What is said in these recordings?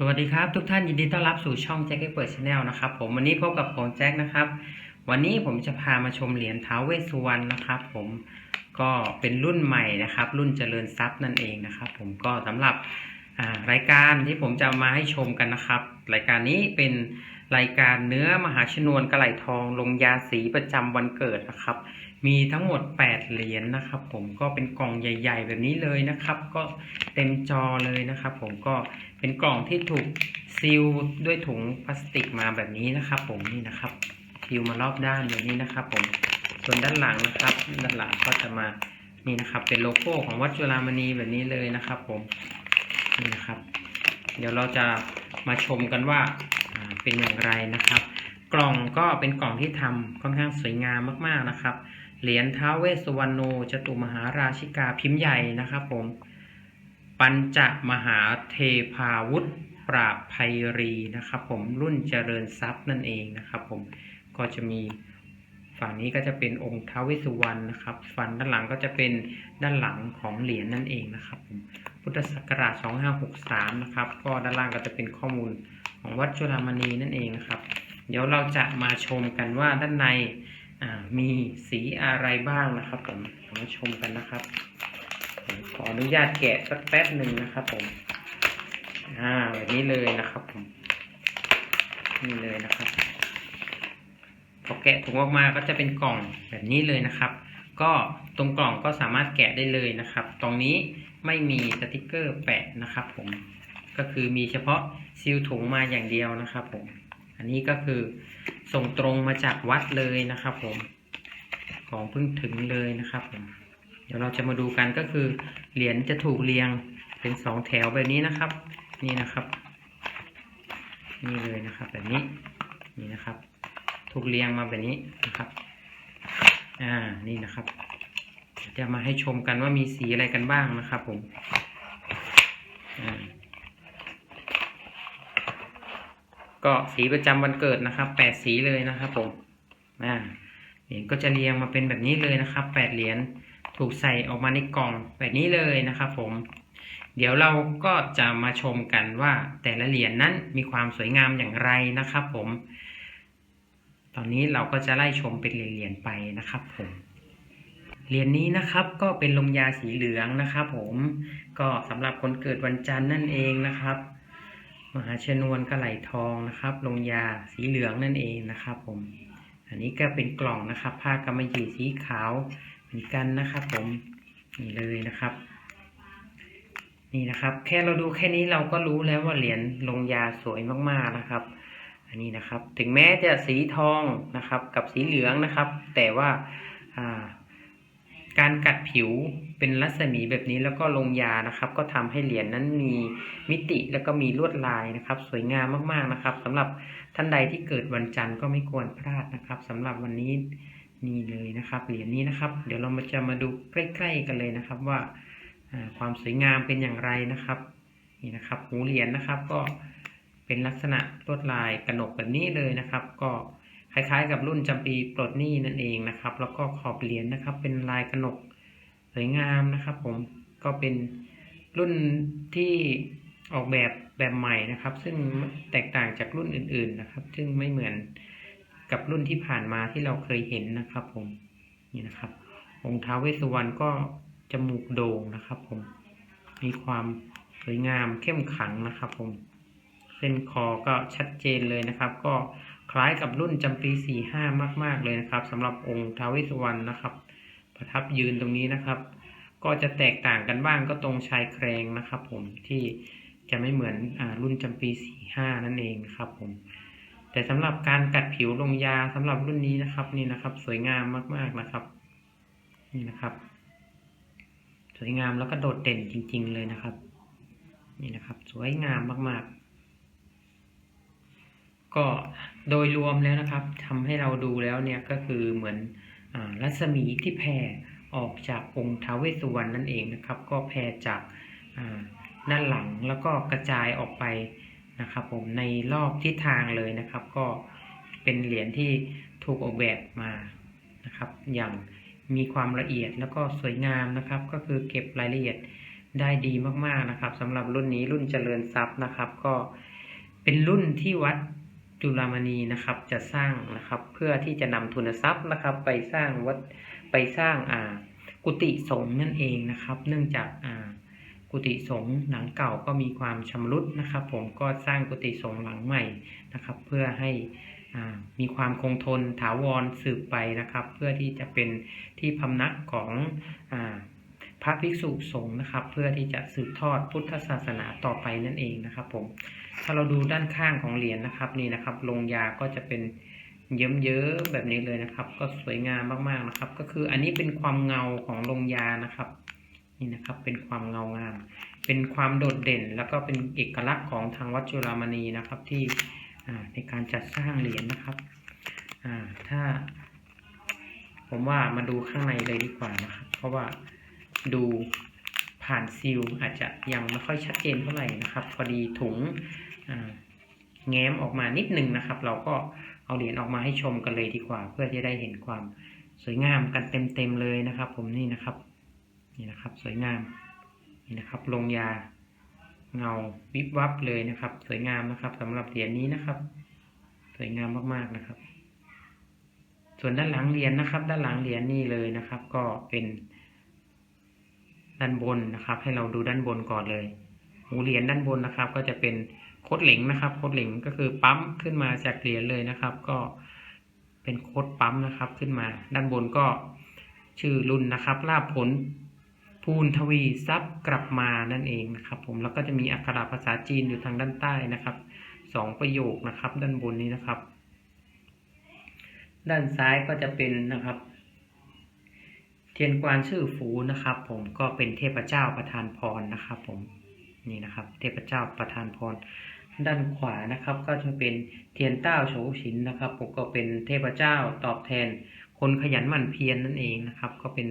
สวัสดีครับทุกท่านยินดีต้อนรับสู่ช่องแจ็คเก็ตเปิดชาแนลนะครับผมวันนี้พบกับผมแจ็คนะครับ วันนี้ผมจะพามาชมเหรียญท้าวเวสสุวรรณนะครับผมก็เป็นรุ่นใหม่นะครับ รุ่นเจริญทรัพย์นั่นเองนะครับผมก็สำหรับรายการที่ผมจะมาให้ชมกันนะครับ รายการนี้เป็นรายการเนื้อมหาชนวนกระไหลทอง ลงยาสีประจำวันเกิดนะครับ มีทั้งหมด 8 เหรียญนะครับ ผมก็เป็นกล่องใหญ่ ๆ แบบนี้เลยนะครับ ก็เต็มจอเลยนะครับ ผมก็ เป็นกล่องที่ถูกซีลด้วยถุงพลาสติกมาแบบนี้นะครับผมนี่นะครับซีลมารอบด้านแบบนี้นะครับ ผมส่วนด้านหลังนะครับ ด้านหลังก็จะมานี่นะครับ เป็นโลโก้ของวัดจุฬามณีแบบนี้เลยนะครับ ผมนี่นะครับ เดี๋ยวเราจะมาชมกันว่าเป็นอย่างไรนะครับ กล่องก็เป็นกล่องที่ทำค่อนข้างสวยงามมากๆนะครับ เหรียญท้าวเวสสุวรรณโนจตุมหาราชิกาพิมพ์ใหญ่นะครับ ผม ปัญจมหาเทพาวุธปราบภัยรีนะครับผมรุ่นเจริญทรัพย์นั่นเองนะครับผมก็จะมีฝั่งนี้ก็จะเป็นองค์ท้าวเวสสุวรรณนะครับฝั่งด้านหลังก็จะเป็นด้านหลังของเหรียญนั่นเองนะครับผมพุทธศักราช 2563 นะครับ ก็ด้านล่างก็จะเป็นข้อมูลของวัดจุฬามณีนั่นเองนะครับ เดี๋ยวเราจะมาชมกันว่าด้านในมีสีอะไรบ้างนะครับผมมาชมกันนะครับ ขออนุญาตแกะสักแป๊บหนึ่งนะครับผม อ่าแบบนี้เลยนะครับผม นี่เลยนะครับ พอแกะถุงออกมาก็จะเป็นกล่องแบบนี้เลยนะครับ ก็ตรงกล่องก็สามารถแกะได้เลยนะครับ ตรงนี้ไม่มีสติกเกอร์แปะนะครับผม ก็คือมีเฉพาะซีลถุงมาอย่างเดียวนะครับผม อันนี้ก็คือส่งตรงมาจากวัดเลยนะครับผม ของเพิ่งถึงเลยนะครับผม เดี๋ยวเราจะมาดูกันก็คือเหรียญจะถูกเรียงเป็นสองแถวแบบนี้นะครับ นี่นะครับ นี่เลยนะครับ แบบนี้นี่นะครับ ถูกเรียงมาแบบนี้นะครับ อ่านี่นะครับ จะมาให้ชมกันว่ามีสีอะไรกันบ้างนะครับ ผมอ่าก็สีประจำวันเกิดนะครับแปดสีเลยนะครับผมอ่าเหรียญก็จะเรียงมาเป็นแบบนี้เลยนะครับแปดเหรียญ ถูกใส่ออกมาในกล่องแบบนี้เลยนะครับผม เดี๋ยวเราก็จะมาชมกันว่าแต่ละเหรียญนั้นมีความสวยงามอย่างไรนะครับผม ตอนนี้เราก็จะไล่ชมเป็นเหรียญๆไปนะครับผมเหรียญนี้นะครับก็เป็นลงยาสีเหลืองนะครับผมก็สำหรับคนเกิดวันจันทร์นั่นเองนะครับ มหาชนวนกระไหลทองนะครับลงยาสีเหลืองนั่นเองนะครับผม อันนี้ก็เป็นกล่องนะครับ ผ้ากำมะหยี่สีขาว เหมือนกันนะครับผมนี่เลยนะครับ นี่นะครับ แค่เราดูแค่นี้เราก็รู้แล้วว่าเหรียญลงยาสวยมากๆนะครับ อันนี้นะครับ ถึงแม้จะสีทองนะครับ กับสีเหลืองนะครับ แต่ว่าการกัดผิวเป็นรัศมีแบบนี้แล้วก็ลงยานะครับ ก็ทำให้เหรียญนั้นมีมิติแล้วก็มีลวดลายนะครับ สวยงามมากๆนะครับสำหรับท่านใดที่เกิดวันจันทร์ก็ไม่ควรพลาดนะครับสำหรับวันนี้ นี่เลยนะครับเหรียญนี้นะครับ เดี๋ยวเรามาจะมาดูใกล้ๆกันเลยนะครับว่าอ่าความสวยงามเป็นอย่างไรนะครับนี่นะครับหูเหรียญนะครับ ก็เป็นลักษณะลวดลายกระหนกแบบนี้เลยนะครับ ก็คล้ายๆ กับรุ่นจำปีปลดหนี้นั่นเองนะครับ แล้วก็ขอบเหรียญนะครับ เป็นลายกระหนกสวยงามนะครับ ผมก็เป็นรุ่นที่ออกแบบแบบใหม่นะครับ ซึ่งแตกต่างจากรุ่นอื่น ๆนะครับ ซึ่งไม่เหมือน กับรุ่นที่ผ่านมาที่เราเคยเห็นนะครับ ผมนี่นะครับ องค์ท้าวเวสสุวรรณก็จมูกโด่งนะครับ ผม มีความสวยงามเข้มขังนะครับ ผม เส้นคอก็ชัดเจนเลยนะครับ ก็คล้ายกับรุ่นจำปีสี่ห้ามาก ๆ เลยนะครับสำหรับองค์ท้าวเวสสุวรรณนะครับ ประทับยืนตรงนี้นะครับ ก็จะแตกต่างกันบ้างก็ตรงชายแครงนะครับ ผมที่จะไม่เหมือนอรุ่นจำปีสี่ห้านั่นเองนะครับ ผม แต่สำหรับการกัดผิวลงยาสำหรับรุ่นนี้นะครับ นี่นะครับ สวยงามมากๆนะครับ นี่นะครับ สวยงามแล้วก็โดดเด่นจริง ๆ เลยนะครับ นี่นะครับ สวยงามมาก ๆ ก็โดยรวมแล้วนะครับทำให้เราดูแล้วเนี่ยก็คือเหมือนอรัศมีที่แผ่ออกจากองค์ท้าวเวสสุวรรณนั่นเองนะครับ ก็แผ่จากด้านหลังแล้วก็กระจายออกไป นะครับผมในรอบทิศทางเลยนะครับ ก็เป็นเหรียญที่ถูกออกแบบมานะครับ อย่างมีความละเอียดแล้วก็สวยงามนะครับ ก็คือเก็บรายละเอียดได้ดีมากๆนะครับสำหรับรุ่นนี้รุ่นเจริญทรัพย์นะครับ ก็เป็นรุ่นที่วัดจุฬามณีนะครับจะสร้างนะครับเพื่อที่จะนำทุนทรัพย์นะครับ ไปสร้างวัดไปสร้างอ่ากุฏิสงฆ์นั่นเองนะครับ เนื่องจากอ่า กุฏิสงฆ์หลังเก่าก็มีความชำรุดนะครับ ผมก็สร้างกุฏิสงฆ์หลังใหม่นะครับ เพื่อให้มีความคงทนถาวรสืบไปนะครับ เพื่อที่จะเป็นที่พำนักของอพระภิกษุสงฆ์นะครับ เพื่อที่จะสืบทอดพุทธศาสนาต่อไปนั่นเองนะครับ ผมถ้าเราดูด้านข้างของเหรียญนะครับนี่นะครับลงยาก็จะเป็นเยิ้มๆแบบนี้เลยนะครับ ก็สวยงามมากๆนะครับ ก็คืออันนี้เป็นความเงาของลงยานะครับ นี่นะครับเป็นความเงางาม เป็นความโดดเด่น แล้วก็เป็นเอกลักษณ์ของทางวัดจุฬามณีนะครับที่ในการจัดสร้างเหรียญนะครับถ้า ผมว่ามาดูข้างในเลยดีกว่านะครับ เพราะว่าดูผ่านซีลอาจจะยังไม่ค่อยชัดเจนเท่าไหร่นะครับ พอดีถุงแง้มออกมานิดนึงนะครับ เราก็เอาเหรียญออกมาให้ชมกันเลยดีกว่า เพื่อจะได้เห็นความสวยงามกันเต็มๆเลยนะครับ ผมนี่นะครับ นี่นะครับ สวยงามนี่นะครับ ลงยาเงาวิบวับเลยนะครับ สวยงามนะครับสำหรับเหรียญนี้นะครับ สวยงามมากๆนะครับ ส่วนด้านหลังเหรียญนะครับ ด้านหลังเหรียญนี่เลยนะครับ ก็เป็นด้านบนนะครับ ให้เราดูด้านบนก่อนเลยหูเหรียญด้านบนนะครับ ก็จะเป็นโคดเหลงนะครับ โคดเหลงก็คือปั๊มขึ้นมาจากเหรียญเลยนะครับ ก็เป็นโคดปั๊มนะครับ ขึ้นมา ด้านบนก็ชื่อรุ่นนะครับลาบผล ภูนทวีทรัพย์กลับมานั่นเองนะครับผมแล้วก็จะมีอักขระภาษาจีนอยู่ทางด้านใต้นะครับสองประโยคนะครับ ด้านบนนี้นะครับ ด้านซ้ายก็จะเป็นนะครับ เทียนกวานชื่อฟูนะครับ ผมก็เป็นเทพเจ้าประทานพรนะครับ ผมนี่นะครับ เทพเจ้าประทานพรด้านขวานะครับ ก็จะเป็นเทียนเต้าโฉฉินนะครับ ผมก็เป็นเทพเจ้าตอบแทนคนขยันหมั่นเพียรนนั่นเองนะครับ ก็เป็น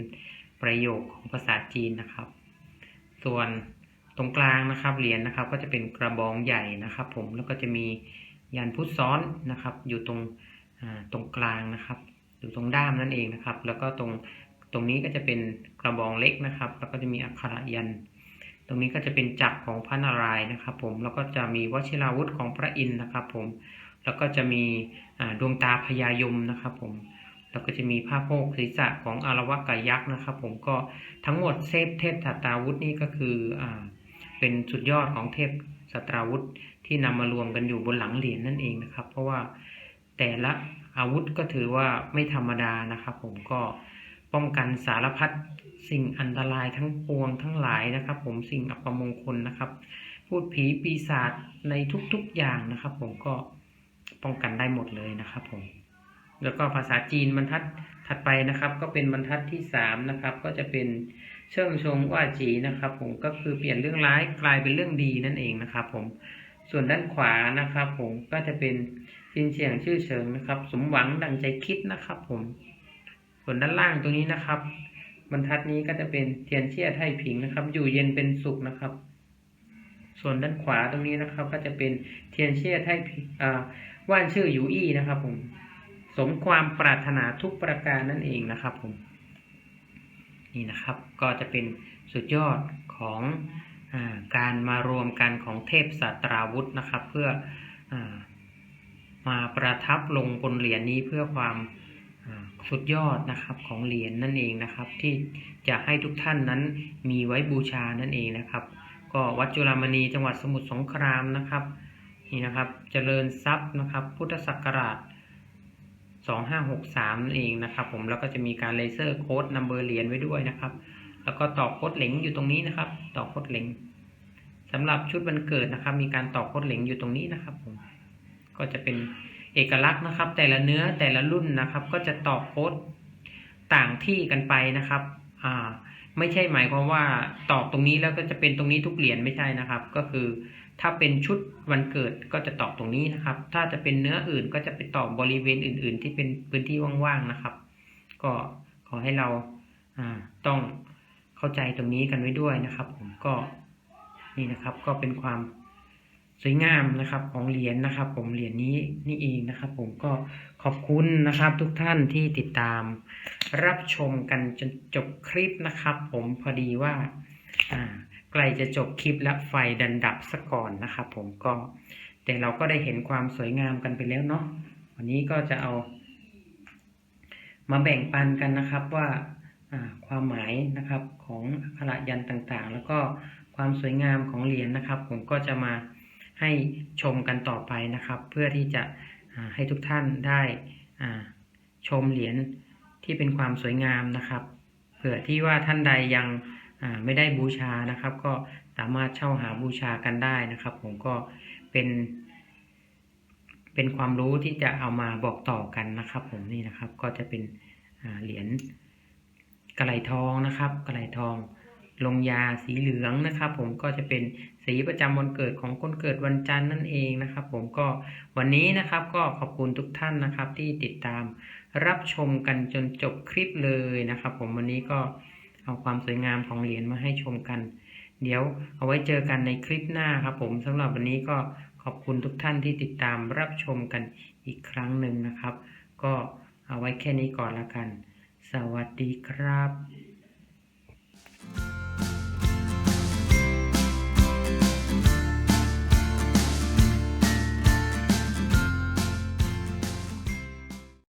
ประโยคของภาษาจีนนะครับ ส่วนตรงกลางนะครับเหรียญนะครับ ก็จะเป็นกระบองใหญ่นะครับ ผมแล้วก็จะมียันพุทธซ้อนนะครับ อยู่ตรงตรงกลางนะครับ อยู่ตรงด้ามนั่นเองนะครับ แล้วก็ตรงตรงนี้ก็จะเป็นกระบองเล็กนะครับ แล้วก็จะมีอักขระยัน ตรงนี้ก็จะเป็นจักรของพระนารายณ์นะครับ ผมแล้วก็จะมีวชิราวุธของพระอินทร์นะครับ ผมแล้วก็จะมีดวงตาพญายมนะครับ ผม แล้วก็จะมีผ้าโพกศีรษะของอารวะกายักษ์นะครับ ผมก็ทั้งหมดเทพเทพสัตราวุธนี่ก็คืออ่าเป็นสุดยอดของเทพสัตราวุธที่นำมารวมกันอยู่บนหลังเหรียญนั่นเองนะครับ เพราะว่าแต่ละอาวุธก็ถือว่าไม่ธรรมดานะครับ ผมก็ป้องกันสารพัดสิ่งอันตรายทั้งปวงทั้งหลายนะครับ ผมสิ่งอัปมงคลนะครับ พูดผีปีศาจในทุกๆอย่างนะครับ ผมก็ป้องกันได้หมดเลยนะครับ ผม แล้วก็ภาษาจีนบรรทัดถัดไปนะครับ ก็เป็นบรรทัดที่สามนะครับ ก็จะเป็นเชิงชงว่าจีนะครับ ผมก็คือเปลี่ยนเรื่องร้ายกลายเป็นเรื่องดีนั่นเองนะครับ ผมส่วนด้านขวานะครับ ผมก็จะเป็นจินเฉียงชื่อเฉิงนะครับ สมหวังดังใจคิดนะครับ ผมส่วนด้านล่างตรงนี้นะครับ บรรทัดนี้ก็จะเป็นเทียนเชี่ยไทผิงนะครับ อยู่เย็นเป็นสุขนะครับ ส่วนด้านขวาตรงนี้นะครับ ก็จะเป็นเทียนเชี่ยไทผิงอ่ว่านชื่อหยูอี้นะครับ ผม สมความปรารถนาทุกประการนั่นเองนะครับผมนี่นะครับก็จะเป็นสุดยอดของอการมารวมกันของเทพสัตราวุธนะครับ เพื่ออมาประทับลงบนเหรียญนี้เพื่อความสุดยอดนะครับของเหรียญนั่นเองนะครับ ที่จะให้ทุกท่านนั้นมีไว้บูชานั่นเองนะครับ ก็วัดจุฬามณีจังหวัดสมุทรสงครามนะครับนี่นะครับเจริญทรัพย์นะครับ พุทธศักราช 2563นั่นเองนะครับผมแล้วก็จะมีการเลเซอร์โค้ดนัมเบอร์เหรียญไว้ด้วยนะครับ แล้วก็ต่อโค้ดเหล็งอยู่ตรงนี้นะครับต่อโค้ดเหล็งสำหรับชุดวันเกิดนะครับ มีการต่อโค้ดเหล็งอยู่ตรงนี้นะครับผมก็จะเป็นเอกลักษณ์นะครับ แต่ละเนื้อแต่ละรุ่นนะครับ ก็จะต่อโค้ดต่างที่กันไปนะครับ อ่า ไม่ใช่หมายความว่าตอกตรงนี้แล้วก็จะเป็นตรงนี้ทุกเหรียญไม่ใช่นะครับ ก็คือ ถ้าเป็นชุดวันเกิดก็จะตอกตรงนี้นะครับ ถ้าจะเป็นเนื้ออื่นก็จะไปตอกบริเวณอื่น ๆ ที่เป็นพื้นที่ว่างๆนะครับ ก็ขอให้เราอ่าต้องเข้าใจตรงนี้กันไว้ด้วยนะครับ ผมก็นี่นะครับ ก็เป็นความสวยงามนะครับ ของเหรียญนะครับ ผมเหรียญนี้นี่เองนะครับ ผมก็ขอบคุณนะครับ ทุกท่านที่ติดตาม รับชมกันจนจบคลิปนะครับ ผมพอดีว่า อ่า ใกล้จะจบคลิปและไฟดันดับซะก่อนนะครับผมก็ แต่เราก็ได้เห็นความสวยงามกันไปแล้วเนาะวันนี้ก็จะเอา มาแบ่งปันกันนะครับว่าความหมายนะครับของอักขระยันต่างๆ แล้วก็ความสวยงามของเหรียญนะครับ ผมก็จะมาให้ชมกันต่อไปนะครับ เพื่อที่จะให้ทุกท่านได้ชมเหรียญที่เป็นความสวยงามนะครับ เผื่อที่ว่าท่านใดยัง ไม่ได้บูชานะครับ ก็สามารถเช่าหาบูชากันได้นะครับ ผมก็เป็นเป็นความรู้ที่จะเอามาบอกต่อกันนะครับ ผมนี่นะครับก็จะเป็นเหรียญกระไหลทองนะครับ กระไหลทองลงยาสีเหลืองนะครับ ผมก็จะเป็นสีประจำวันเกิดของคนเกิดวันจันทร์นั่นเองนะครับ ผมก็วันนี้นะครับก็ขอบคุณทุกท่านนะครับ ที่ติดตามรับชมกันจนจบคลิปเลยนะครับ ผมวันนี้ก็ เอาความสวยงามของเหรียญมาให้ชมกัน เดี๋ยวเอาไว้เจอกันในคลิปหน้าครับผมสำหรับวันนี้ก็ขอบคุณทุกท่านที่ติดตามรับชมกันอีกครั้งหนึ่งนะครับ ก็เอาไว้แค่นี้ก่อนละกัน สวัสดีครับ